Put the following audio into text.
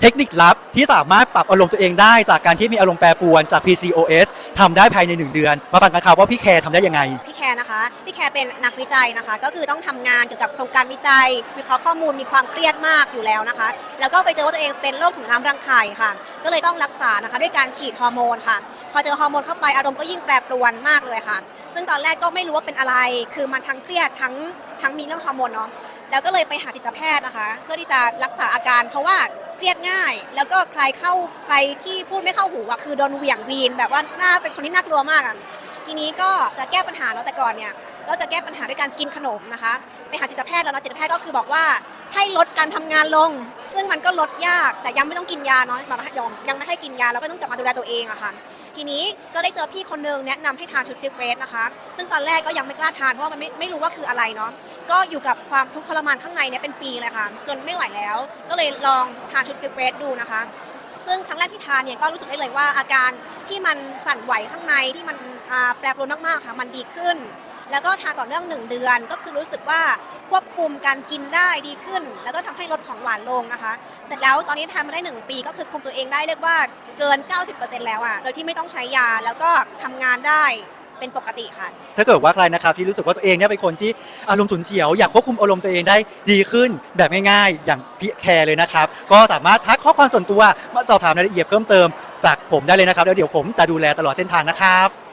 เทคนิคลับที่สามารถปรับอารมณ์ตัวเองได้จากการที่มีอารมณ์แปรปรวนจาก PCOS ทำได้ภายใน 1 เดือน มาฟังกันครับว่าพี่แคร์ทำได้ยังไง พี่แคร์นะคะ พี่แคร์เป็นนักวิจัยนะคะ ก็คือต้องทำงานเกี่ยวกับโครงการวิจัย วิเคราะห์ข้อมูลมีความเครียดมากอยู่แล้วนะคะ แล้วก็ไปเจอว่าตัวเองเป็นโรคถุงน้ำรังไข่ค่ะ ก็เลยต้องรักษานะคะด้วยการฉีดฮอร์โมนค่ะ พอเจอฮอร์โมนเข้าไปอารมณ์ก็ยิ่งแปรปรวนมากเลยค่ะ ซึ่งตอนแรกก็ไม่รู้ว่าเป็นอะไร คือมันทั้งเครียดทั้งทั้งมีเรื่องฮอร์โมนเนาะ แล้วก็เลยไปหาจิตแพทย์นะคะ เพื่อที่จะรักษาอาการเพราะว่า เครียดง่าย แล้วก็ใครเข้าใครที่พูดไม่เข้าหูอะคือโดนเหวี่ยงวีนแบบว่าหน้าเป็นคนที่น่ากลัวมากอะทีนี้ก็จะแก้ปัญหาเนาะแต่ก่อนเนี่ยเราจะแก้ปัญหาด้วยการกินขนมนะคะ ไปหาจิตแพทย์แล้วนะจิตแพทย์ก็คือบอกว่าให้ลดการทำงานลง ซึ่งมันก็ลดยากแต่ ยังไม่ต้องกินยาเนาะมาให้ยองยังไม่ให้กินยาแล้วก็ต้องกลับมาดูแลตัวเองอะค่ะ ทีนี้ก็ได้เจอพี่คนนึงแนะนำให้ทานชุดฟิลเกรสนะคะ ซึ่งตอนแรกก็ยังไม่กล้าทานเพราะมันไม่ไม่รู้ว่าคืออะไรเนาะก็อยู่กับความทุกข์ทรมานข้างในเนี่ยเป็นปีเลยค่ะ จนไม่ไหวแล้ว ก็เลยลองทานชุดฟิลเกรสดูนะคะซึ่งครั้งแรกที่ทานเนี่ยก็รู้สึกได้เลยว่าอาการที่มันสั่นไหวข้างในที่มัน แปรปรวนมากๆค่ะมันดีขึ้น แล้วก็ทานต่อเนื่องหนึ่งเดือนก็คือรู้สึกว่าควบคุมการกินได้ดีขึ้น แล้วก็ทำให้ลดของหวานลงนะคะ เสร็จแล้วตอนนี้ทานมาได้ 1 ปีก็คือคุมตัวเองได้เรียกว่าเกิน 90%แล้วอะโดยที่ไม่ต้องใช้ยาแล้วก็ทำงานได้เป็นปกติค่ะ ถ้าเกิดว่าใครนะครับที่รู้สึกว่าตัวเองเนี่ยเป็นคนที่อารมณ์ฉุนเฉียว อยากควบคุมอารมณ์ตัวเองได้ดีขึ้นแบบง่ายๆ อย่างพี่แคร์เลยนะครับ ก็สามารถทักข้อความส่วนตัวมาสอบถามรายละเอียดเพิ่มเติมจากผมได้เลยนะครับแล้วเดี๋ยวผมจะดูแลตลอดเส้นทางนะครับ